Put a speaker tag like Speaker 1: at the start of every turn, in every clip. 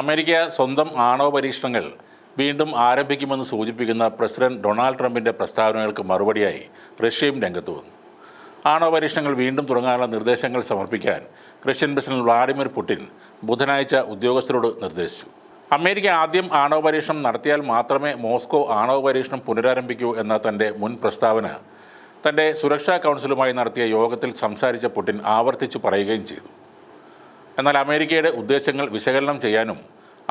Speaker 1: America സ്വന്തം ആണവ പരീക്ഷണങ്ങൾ വീണ്ടും ആരംഭിക്കുമെന്ന് സൂചിപ്പിക്കുന്ന പ്രസിഡന്റ് ഡൊണാൾഡ് ട്രംപിന്റെ പ്രസ്താവനകൾക്ക് മറുപടിയായി റഷ്യയും രംഗത്ത് വന്നു. ആണവ പരീക്ഷണങ്ങൾ വീണ്ടും തുടങ്ങാനുള്ള നിർദ്ദേശങ്ങൾ സമർപ്പിക്കാൻ റഷ്യൻ പ്രസിഡന്റ് വ്ളാഡിമിർ പുടിൻ ബുധനാഴ്ച ഉദ്യോഗസ്ഥരോട് നിർദ്ദേശിച്ചു. അമേരിക്ക ആദ്യം ആണവ പരീക്ഷണം നടത്തിയാൽ മാത്രമേ മോസ്കോ ആണവ പരീക്ഷണം പുനരാരംഭിക്കൂ എന്ന തന്റെ മുൻ പ്രസ്താവന തന്റെ സുരക്ഷാ കൗൺസിലുമായി നടത്തിയ യോഗത്തിൽ സംസാരിച്ച പുടിൻ ആവർത്തിച്ചു പറയുകയും ചെയ്തു. എന്നാൽ അമേരിക്കയുടെ ഉദ്ദേശങ്ങൾ വിശകലനം ചെയ്യാനും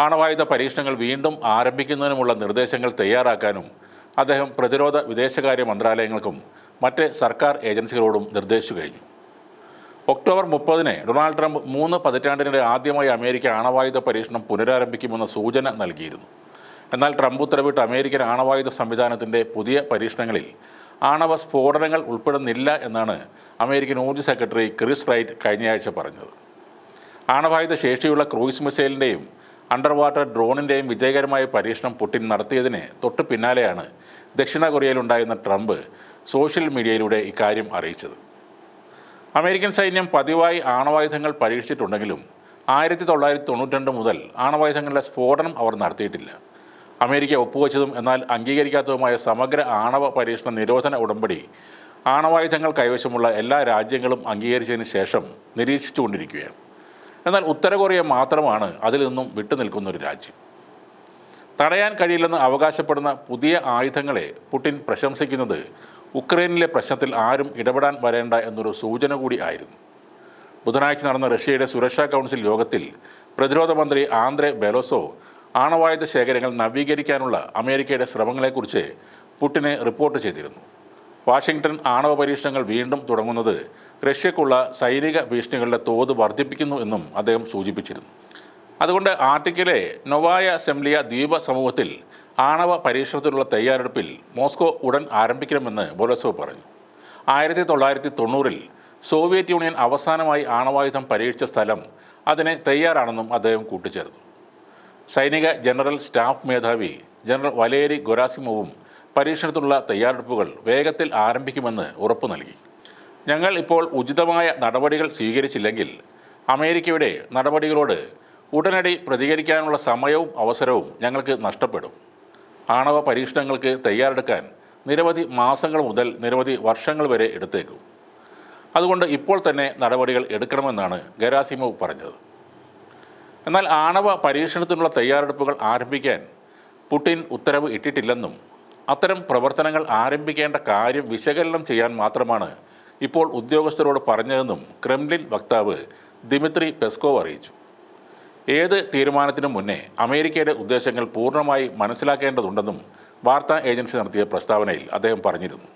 Speaker 1: ആണവായുധ പരീക്ഷണങ്ങൾ വീണ്ടും ആരംഭിക്കുന്നതിനുമുള്ള നിർദ്ദേശങ്ങൾ തയ്യാറാക്കാനും അദ്ദേഹം പ്രതിരോധ വിദേശകാര്യ മന്ത്രാലയങ്ങൾക്കും മറ്റ് സർക്കാർ ഏജൻസികളോടും നിർദ്ദേശിച്ചു കഴിഞ്ഞു. ഒക്ടോബർ മുപ്പതിന് ഡൊണാൾഡ് ട്രംപ് മൂന്ന് പതിറ്റാണ്ടിനിടെ ആദ്യമായി അമേരിക്ക ആണവായുധ പരീക്ഷണം പുനരാരംഭിക്കുമെന്ന സൂചന നൽകിയിരുന്നു. എന്നാൽ ട്രംപ് ഉത്തരവിട്ട് അമേരിക്കൻ ആണവായുധ സംവിധാനത്തിന്റെ പുതിയ പരീക്ഷണങ്ങളിൽ ആണവ സ്ഫോടനങ്ങൾ ഉൾപ്പെടുന്നില്ല എന്നാണ് അമേരിക്കൻ ഊർജ സെക്രട്ടറി ക്രിസ് റൈറ്റ് കഴിഞ്ഞയാഴ്ച പറഞ്ഞത്. ആണവായുധ ശേഷിയുള്ള ക്രൂയിസ് മിസൈലിന്റെയും അണ്ടർ വാട്ടർ ഡ്രോണിന്റെയും വിജയകരമായ പരീക്ഷണം പുടിൻ നടത്തിയതിന് തൊട്ടു പിന്നാലെയാണ് ദക്ഷിണ കൊറിയയിലുണ്ടായിരുന്ന ട്രംപ് സോഷ്യൽ മീഡിയയിലൂടെ ഇക്കാര്യം അറിയിച്ചത്. അമേരിക്കൻ സൈന്യം പതിവായി ആണവായുധങ്ങൾ പരീക്ഷിച്ചിട്ടുണ്ടെങ്കിലും ആയിരത്തി തൊള്ളായിരത്തി തൊണ്ണൂറ്റി മുതൽ ആണവായുധങ്ങളുടെ സ്ഫോടനം അവർ നടത്തിയിട്ടില്ല. അമേരിക്ക ഒപ്പുവെച്ചതും എന്നാൽ അംഗീകരിക്കാത്തതുമായ സമഗ്ര ആണവ പരീക്ഷണ നിരോധന ഉടമ്പടി ആണവായുധങ്ങൾ കൈവശമുള്ള എല്ലാ രാജ്യങ്ങളും അംഗീകരിച്ചതിന് ശേഷം നിരീക്ഷിച്ചുകൊണ്ടിരിക്കുകയാണ്. എന്നാൽ ഉത്തര കൊറിയ മാത്രമാണ് അതിൽ നിന്നും വിട്ടുനിൽക്കുന്ന ഒരു രാജ്യം. തടയാൻ കഴിയില്ലെന്ന് അവകാശപ്പെടുന്ന പുതിയ ആയുധങ്ങളെ പുടിൻ പ്രശംസിക്കുന്നത് ഉക്രൈനിലെ പ്രശ്നത്തിൽ ആരും ഇടപെടാൻ വരേണ്ട എന്നൊരു സൂചന കൂടി ആയിരുന്നു. ബുധനാഴ്ച നടന്ന റഷ്യയുടെ സുരക്ഷാ കൗൺസിൽ യോഗത്തിൽ പ്രതിരോധ മന്ത്രി ആന്ദ്രെ ബെലോസോ ആണവായുധ ശേഖരങ്ങൾ നവീകരിക്കാനുള്ള അമേരിക്കയുടെ ശ്രമങ്ങളെക്കുറിച്ച് പുടിനെ റിപ്പോർട്ട് ചെയ്തിരുന്നു. വാഷിങ്ടൺ ആണവ പരീക്ഷണങ്ങൾ വീണ്ടും തുടങ്ങുന്നത് റഷ്യക്കുള്ള സൈനിക ഭീഷണികളുടെ തോത് വർദ്ധിപ്പിക്കുന്നു എന്നും അദ്ദേഹം സൂചിപ്പിച്ചിരുന്നു. അതുകൊണ്ട് ആർട്ടിക്കിലെ നൊവായ സെംലിയ ദ്വീപ സമൂഹത്തിൽ ആണവ പരീക്ഷണത്തിനുള്ള തയ്യാറെടുപ്പിൽ മോസ്കോ ഉടൻ ആരംഭിക്കണമെന്ന് ബൊലസോ പറഞ്ഞു. ആയിരത്തി തൊള്ളായിരത്തി തൊണ്ണൂറിൽ സോവിയറ്റ് യൂണിയൻ അവസാനമായി ആണവായുധം പരീക്ഷിച്ച സ്ഥലം അതിന് തയ്യാറാണെന്നും അദ്ദേഹം കൂട്ടിച്ചേർത്തു. സൈനിക ജനറൽ സ്റ്റാഫ് മേധാവി ജനറൽ വലേരി ഗൊരാസിമോവും പരീക്ഷണത്തിനുള്ള തയ്യാറെടുപ്പുകൾ വേഗത്തിൽ ആരംഭിക്കുമെന്ന് ഉറപ്പു നൽകി. ഞങ്ങൾ ഇപ്പോൾ ഉചിതമായ നടപടികൾ സ്വീകരിച്ചില്ലെങ്കിൽ അമേരിക്കയുടെ നടപടികളോട് ഉടനടി പ്രതികരിക്കാനുള്ള സമയവും അവസരവും ഞങ്ങൾക്ക് നഷ്ടപ്പെടും. ആണവ പരീക്ഷണങ്ങൾക്ക് തയ്യാറെടുക്കാൻ നിരവധി മാസങ്ങൾ മുതൽ നിരവധി വർഷങ്ങൾ വരെ എടുത്തേക്കും. അതുകൊണ്ട് ഇപ്പോൾ തന്നെ നടപടികൾ എടുക്കണമെന്നാണ് ഗരാസിമോവ് പറഞ്ഞത്. എന്നാൽ ആണവ പരീക്ഷണത്തിനുള്ള തയ്യാറെടുപ്പുകൾ ആരംഭിക്കാൻ പുടിൻ ഉത്തരവ് ഇട്ടിട്ടില്ലെന്നും അത്തരം പ്രവർത്തനങ്ങൾ ആരംഭിക്കേണ്ട കാര്യം വിശകലനം ചെയ്യാൻ മാത്രമാണ് ഇപ്പോൾ ഉദ്യോഗസ്ഥരോട് പറഞ്ഞതെന്നും ക്രെംലിൻ വക്താവ് ദിമിത്രി പെസ്കോവ് അറിയിച്ചു. ഏത് തീരുമാനത്തിനും മുന്നേ അമേരിക്കയുടെ ഉദ്ദേശങ്ങൾ പൂർണമായി മനസ്സിലാക്കേണ്ടതുണ്ടെന്നും വാർത്താ ഏജൻസി നടത്തിയ പ്രസ്താവനയിൽ അദ്ദേഹം പറഞ്ഞിരുന്നു.